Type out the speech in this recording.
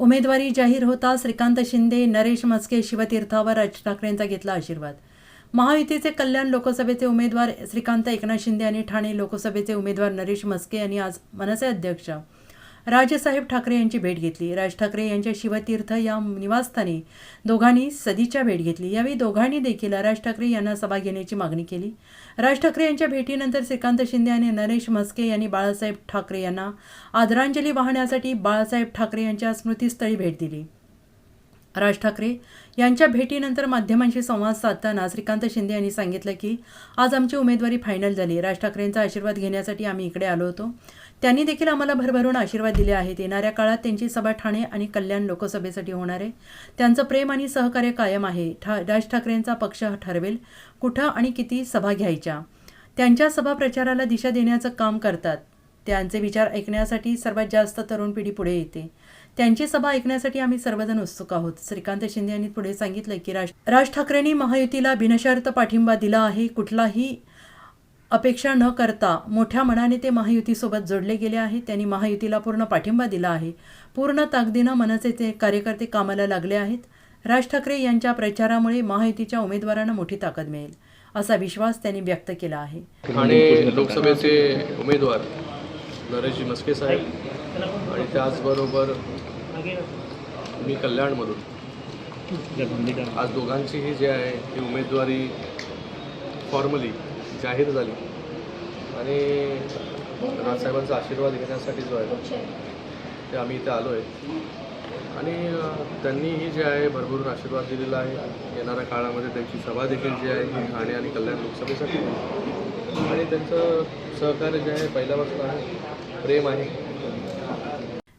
उमेदवारी जाहीर होता श्रीकांत शिंदे नरेश मस्के शिवतीर्थावर राज ठाकरेंचा घेतला आशीर्वाद. महायुतीचे कल्याण लोकसभेचे उमेदवार श्रीकांत एकनाथ शिंदे आणि ठाणे लोकसभेचे उमेदवार नरेश मस्के यांनी आज मनसे अध्यक्ष राजसाहेब ठाकरे यांची भेट घेतली. राज ठाकरे यांच्या शिवतीर्थ या निवासस्थानी दोघांनी सदीच्या भेट घेतली. यावेळी दोघांनी देखील राज ठाकरे यांना सभा घेण्याची मागणी केली. राज ठाकरे यांच्या भेटीनंतर श्रीकांत शिंदे आणि नरेश मस्के यांनी बाळासाहेब ठाकरे यांना आदरांजली वाहण्यासाठी बाळासाहेब ठाकरे यांच्या स्मृतीस्थळी भेट दिली. राज ठाकरे यांच्या भेटीनंतर माध्यमांशी संवाद साधताना श्रीकांत शिंदे यांनी सांगितलं की आज आमची उमेदवारी फायनल झाली. राज ठाकरेंचा आशीर्वाद घेण्यासाठी आम्ही इकडे आलो होतो. त्यांनी देखील आम्हाला भरभरून आशीर्वाद दिले आहेत. येणाऱ्या काळात त्यांची सभा ठाणे आणि कल्याण लोकसभेसाठी होणार आहे. त्यांचं प्रेम आणि सहकार्य कायम आहे. ठा राज ठाकरेंचा पक्ष ठरवेल कुठं आणि किती सभा घ्यायच्या. त्यांच्या सभा प्रचाराला दिशा देण्याचं काम करतात. त्यांचे विचार ऐकण्यासाठी सर्वात जास्त तरुण पिढी पुढे येते. त्यांची सभा ऐकण्यासाठी आम्ही सर्वजण उत्सुक आहोत. श्रीकांत शिंदे यांनी पुढे सांगितलं की राज राज ठाकरेंनी महायुतीला बिनशर्त पाठिंबा दिला आहे. कुठलाही अपेक्षा न करता मोठ्या मनाने ते महायुतीसोबत जोडले गेले आहेत. त्यांनी महायुतीला पूर्ण पाठिंबा दिला आहे. पूर्ण ताकदीनं मनसेचे कार्यकर्ते कामाला लागले आहेत. राज ठाकरे यांच्या प्रचारामुळे महायुतीच्या उमेदवारांना मोठी ताकद मिळेल असा विश्वास त्यांनी व्यक्त केला आहे. ठाणे लोकसभेचे उमेदवार नरेशजी मस्के साहेब आणि त्याचबरोबर मी कल्याणमधून. आज दोघांचीही जी आहे ती उमेदवारी फॉर्मली जाहीर झाली. आणि राजसाहेबांचा आशीर्वाद घेण्यासाठी जो आहे ते आम्ही इथे आलो आहे आणि त्यांनीही जे आहे भरभरून आशीर्वाद दिलेला आहे. येणाऱ्या काळामध्ये त्यांची सभा देखील जी आहे ही ठाणे आणि कल्याण लोकसभेसाठी. आणि त्यांचं सहकार्य जे आहे पहिल्यापासून आहे प्रेम आहे.